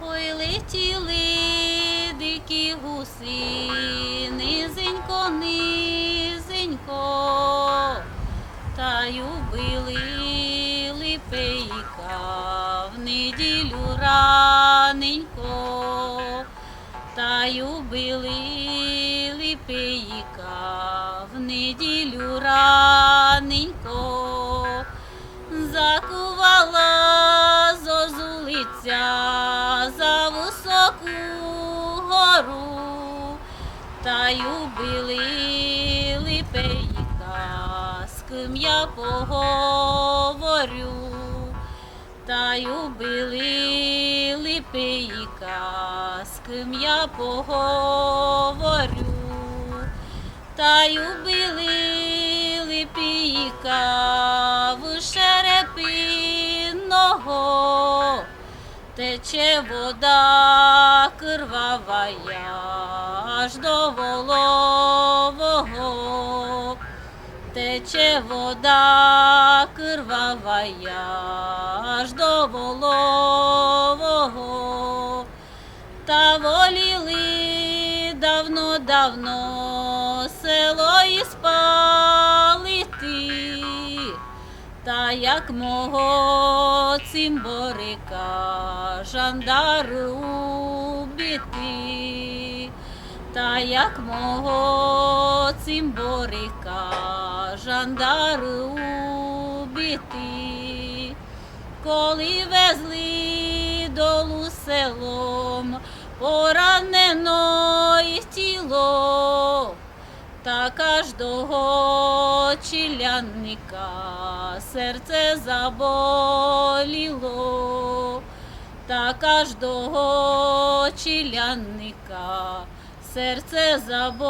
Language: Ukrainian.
Ой, летіли дикі гуси, низенько, низенько, та й убили липейка в неділю раненько, та й убили липейка в неділю раненько. Та й убили липейка, з ким я поговорю, та й убили липейка, з ким я поговорю. Та й убили липійка в шерепиного, тече вода кривавая аж до волового, тече вода кривавая аж до волового. Та воліли давно-давно село і спалити, та як мого цимборика жандари убити, та як мого цимборика жандари убити. Коли везли долу селом поранено й тіло, та кожного чілянника серце заболіло, та кожного чілянника серце заболіло.